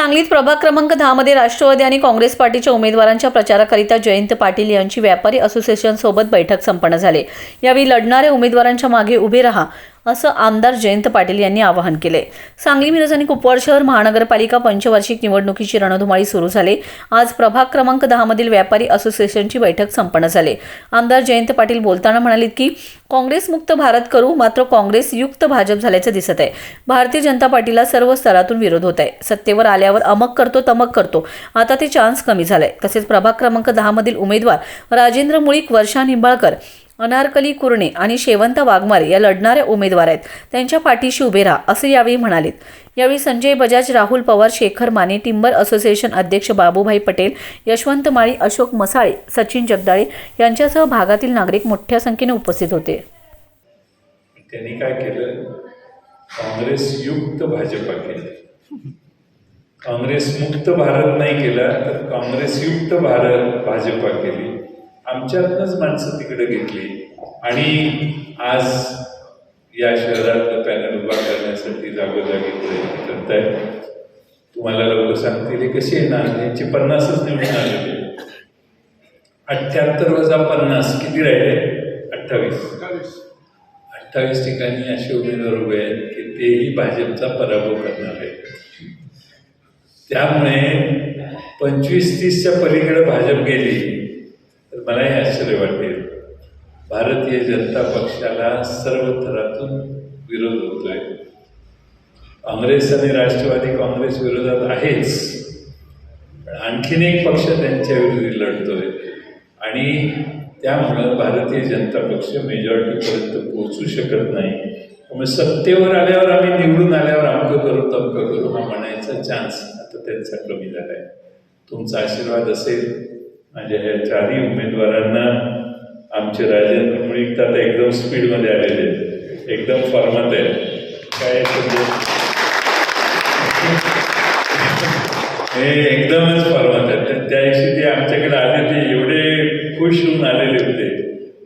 सांगलीत प्रभाग क्रमांक दहामध्ये राष्ट्रवादी आणि काँग्रेस पार्टीच्या उमेदवारांच्या प्रचाराकरिता जयंत पाटील यांची व्यापारी असोसिएशनसोबत बैठक संपन्न झाली. यावेळी लढणाऱ्या उमेदवारांच्या मागे उभे राहा. असं आमदार जयंत पाटील यांनी आवाहन केले सांगली मिरज आणि कुपवाड शहर महानगरपालिका पंचवार्षिक निवडणुकीची रणधुमाळी सुरू झाली. आज प्रभाग क्रमांक दहामधील व्यापारी असोसिएशनची बैठक संपन्न झाली. आमदार जयंत पाटील बोलताना म्हणाले की काँग्रेस मुक्त भारत करू मात्र काँग्रेस युक्त भाजप झाल्याचं दिसत आहे भारतीय जनता पार्टीला सर्व स्तरातून विरोध होत आहे सत्तेवर आल्यावर अमक करतो तमक करतो. आता ते चान्स कमी झालाय. तसेच प्रभाग क्रमांक दहामधील उमेदवार राजेंद्र मुळीक वर्षा निंबाळकर अनारकली कुरणे आणि शेवंत वाघमारे या लढणाऱ्या उमेदवार आहेत. त्यांच्या पाठीशी उभे राहा असे यावेळी म्हणालेत. यावेळी संजय बजाज राहुल पवार शेखर माने टिंबर असोसिएशन अध्यक्ष बाबूभाई पटेल यशवंत माळी अशोक मसाळे सचिन जगदाळे यांच्यासह भागातील नागरिक मोठ्या संख्येने उपस्थित होते. त्यांनी काय केलं? काँग्रेस युक्त भाजपा केलं. काँग्रेस मुक्त भारत नाही केला तर काँग्रेस युक्त भारत भाजपा केली. आमच्यातनंच माणसं तिकडे घेतली. आणि आज या शहरातलं पॅनल उभा करण्यासाठी जागोजागी प्रयत्न करतायत. तुम्हाला लोक सांगतील कसे येणार? यांचे पन्नासच निवडून आलेले अठ्ठ्याहत्तर वजा पन्नास किती राहिले? अठ्ठावीस. अठ्ठावीस ठिकाणी असे उमेदवार उभे आहेत की तेही भाजपचा पराभव करणार आहेत. त्यामुळे पंचवीस तीसच्या पलीकडे भाजप गेली. तर मलाही आश्चर्य वाटेल भारतीय जनता पक्षाला सर्व थरातून विरोध होतोय. काँग्रेस आणि राष्ट्रवादी काँग्रेस विरोधात आहेच पण आणखीन एक पक्ष त्यांच्या विरोधी लढतोय. आणि त्यामुळं भारतीय जनता पक्ष मेजॉरिटीपर्यंत पोहोचू शकत नाही. त्यामुळे सत्तेवर आल्यावर आम्ही निवडून आल्यावर अमकं करू तमकं करू हा म्हणायचा चान्स आता त्यांचा कमी झाला आहे तुमचा आशीर्वाद असेल माझ्या ह्या चारही उमेदवारांना आमचे राजेंद्र मुळीक तर आता एकदम स्पीडमध्ये आलेले आहेत. एकदम फॉर्मात आहे. काय हे एकदमच फॉर्मात आहेत तर त्या दिवशी ते आमच्याकडे आले ते एवढे खुश होऊन आलेले होते.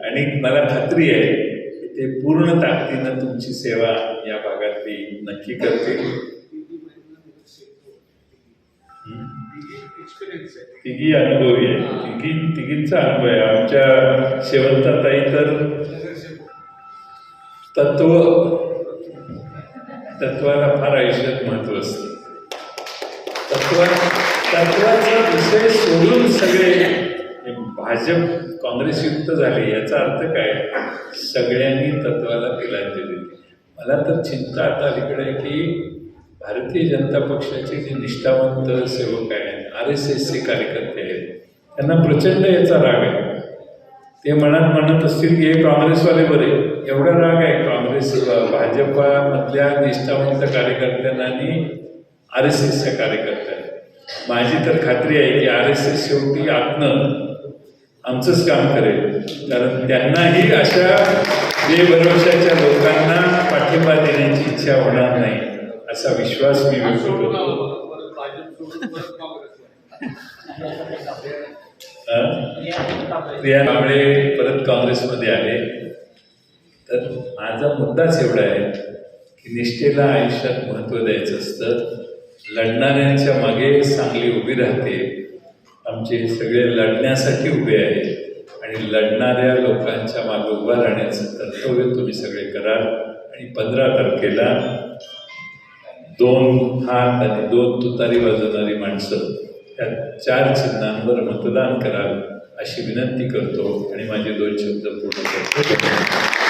आणि मला खात्री आहे की ते पूर्ण ताकदीनं तुमची सेवा या भागातली नक्की करतील. तिघी अनुभवी आहे. तिघी तिघींचा अनुभव आहे. आमच्या शेवंताताई तर तत्व तत्वाला फार आयुष्यात महत्त्व असतं. तत्वा तत्वाचा विषय सोडून सगळे भाजप काँग्रेसयुक्त झाले याचा अर्थ काय? सगळ्यांनी तत्वाला तिलांजली दिली. मला तर चिंता आता अलीकडे की भारतीय जनता पक्षाचे जे निष्ठावंत सेवक आहेत आर एस एसचे कार्यकर्ते आहेत. त्यांना प्रचंड याचा राग आहे. ते मनात म्हणत असतील की हे काँग्रेसवाले बरे. एवढा राग आहे काँग्रेस भाजपामधल्या निष्ठावंत कार्यकर्त्यांना आणि आर एस एसच्या कार्यकर्त्यांना. माझी तर खात्री आहे की आर एस एस शेवटी आत्म आमचंच काम करेल. कारण त्यांनाही अशा बेभरवशाच्या लोकांना पाठिंबा देण्याची इच्छा होणार नाही असा विश्वास मी व्यक्त करतो. प्रिया कांबळे परत काँग्रेसमध्ये आले तर माझा मुद्दाच एवढा आहे की निष्ठेला आयुष्यात महत्त्व द्यायचं असतं. लढणाऱ्यांच्या मागे चांगली उभी राहते. आमचे सगळे लढण्यासाठी उभे आहेत आणि लढणाऱ्या लोकांच्या मागे उभा राहण्याचं कर्तव्य तुम्ही सगळे कराल. आणि पंधरा तारखेला दोन हात आणि दोन तुतारी वाजवणारी माणसं त्या चार चिन्हांवर मतदान कराल अशी विनंती करतो आणि माझे दोन शब्द पूर्ण करतो.